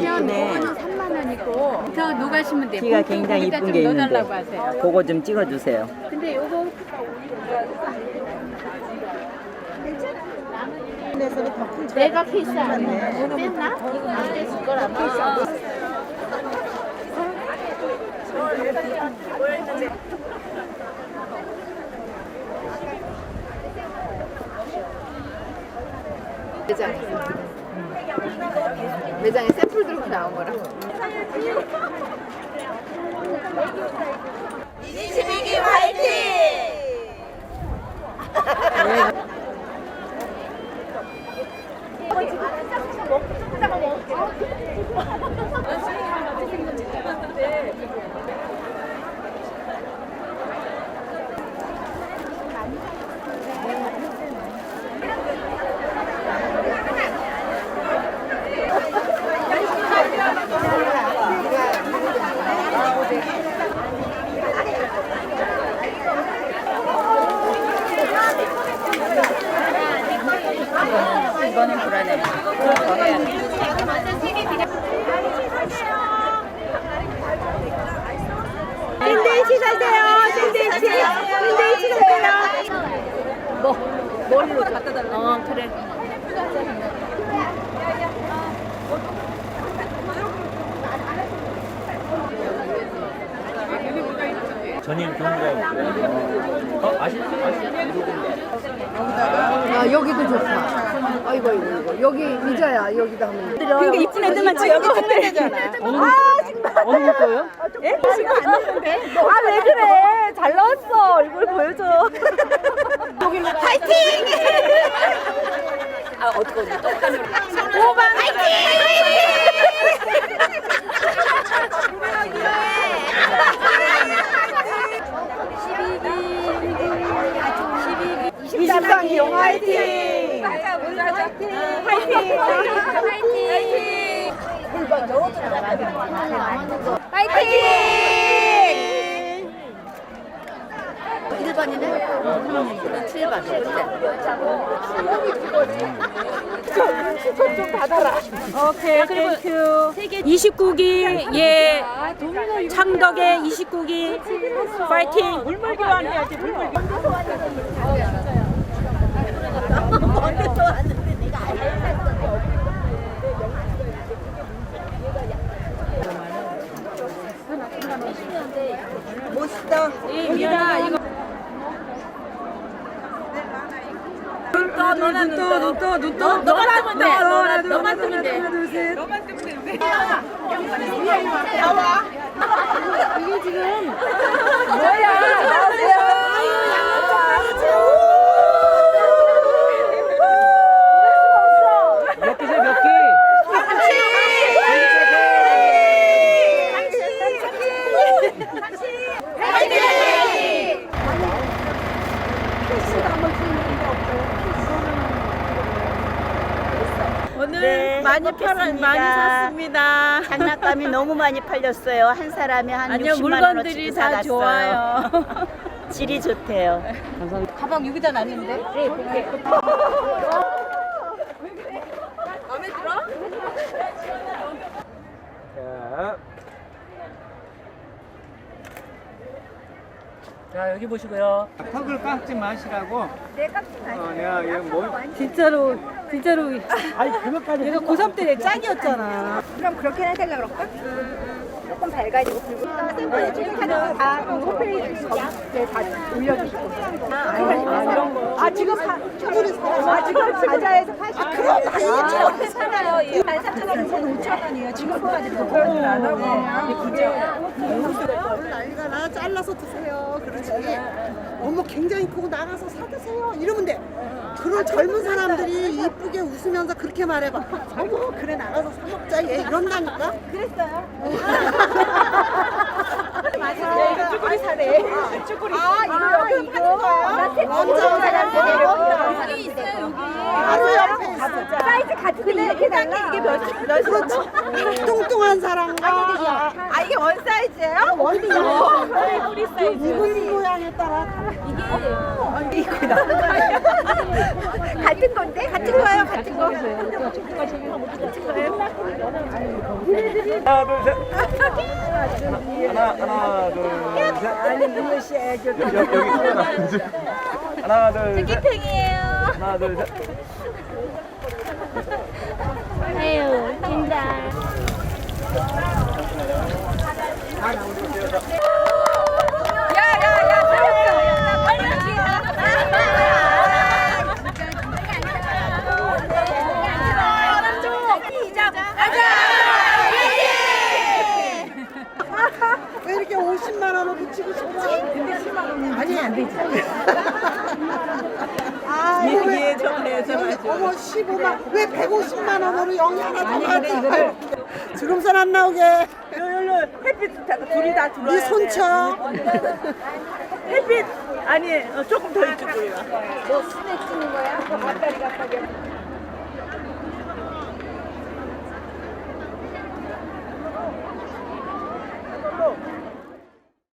그러면 네. 이거는 3만 원이고 더 녹아시면 돼요. 키가 봄 굉장히 거기다 이쁜 좀게 넣어달라고 있는데 하세요. 그거 좀 찍어주세요. 근데 요거 내가 필수 아니야? 뺐나? 이거 안걸 아마. 매장에 매장에 샘플 들고 나온 거라. 22기 화이팅! 이거는 불안해. 더 해야 돼. 샌드위치 사세요. 샌드위치. 샌드위치 사세요. 뭐 머리로 갖다 달라. 어 그래. 전임 좋은 거. 어, 아시죠? 아 여기도 좋다. 아이고 아이고 이거 여기 의자야 여기다 하면. 그러니까 이쁜 애들만 지 여기 찍는 데잖아. 아, 정말. 어느 거 거예요? 예? 지금 안 나왔는데? 아, 왜 그래? 잘 나왔어. 얼굴 보여줘. 파이팅! 아, 어떡해. 오방 파이팅! 23기 화이팅! 화이팅! 파이팅! 1번이네? 7번. 좀 받아라. 오케이, 땡큐. 29기, 예. 창덕의 29기. 파이팅. 물물 교환 해야지, 물물 교환. 멋있다. 이미다, 이거. 눈 떠, 너는 눈 떠, 눈 떠, 눈 떠. 너만 뜨면 돼. 너만, 너만 뜨면 돼. 너만 뜨면 돼. 나와. 이게 지금 뭐야? 나오세요. 몇 개세요, 몇 개? 오늘 네, 많이 행복했습니다. 팔 많이 샀습니다. 장난감이 너무 많이 팔렸어요. 한 사람이 한 아니요 60만 물건들이 원어치 다. 좋아요. 질이 좋대요. 가방 여기다 놨는데? 네, 볼게. 자. 자, 여기 보시고요. 턱을 깎지 마시라고. 내 깎지 마시라고. 어, 내가 얘 뭘? 진짜로 진짜로 아니 그것까지. 내가 고3 때 짝이었잖아. 그럼 그렇게 해달라 그럴까? 조금 밝아지고 붉은 샘플 주식하는 다 홈페이지 네, 다 올려주시고 아, 지금 사, 아 지금 과자에서 80 아, 그럼 많이 살아요 13,000원 5,000원이에요 지금 포함해서 그러진 안 하고 그죠? 난리가 나 잘라서 드세요. 그렇지. 어머 굉장히 크고 나가서 사 드세요. 이러면 돼. 그런 젊은 사람들이 이쁘게 웃으면서 그렇게 말해봐. 어머 그래 나가서 사 먹자 얘 이런다니까. 그랬어요? 이거 쭈꾸리. 아 이거 여기 파는 거야? 먼저 사람 여기 있어요 여기. 바로 옆에 있어. 사이즈 같은데 이렇게 달라. 이게 몇 그렇지. 뚱뚱한 사람과 아 이게 원 사이즈예요? 우리 사이즈. 입은 모양에 따라 이게 같은 건데? 같은 거예요, 같은 거. 하나, 하나, 둘, 셋. 하나, 하나, 둘, 셋. 여기, 여기 카메라. 하나, 둘, 셋. 땡이에요. 하나, 둘, 셋. 아유, 진짜. 왜 이렇게 50만 원을 붙이고 싶지? 근데 10만 원이 아니 안 되지. 아, 이거 왜, 예, 좀 여기, 하죠. 어머 15만 왜 150만 원으로 영이 하나 더 가지? 주름살 안 나오게. 요요요 햇빛 다- 둘이 다 들어와야 네 돼. 손쳐. 햇빛 아니 어, 조금 더 이쪽으로 와. 너 스낵 찍는 거야? 너 밭다리 갑자기.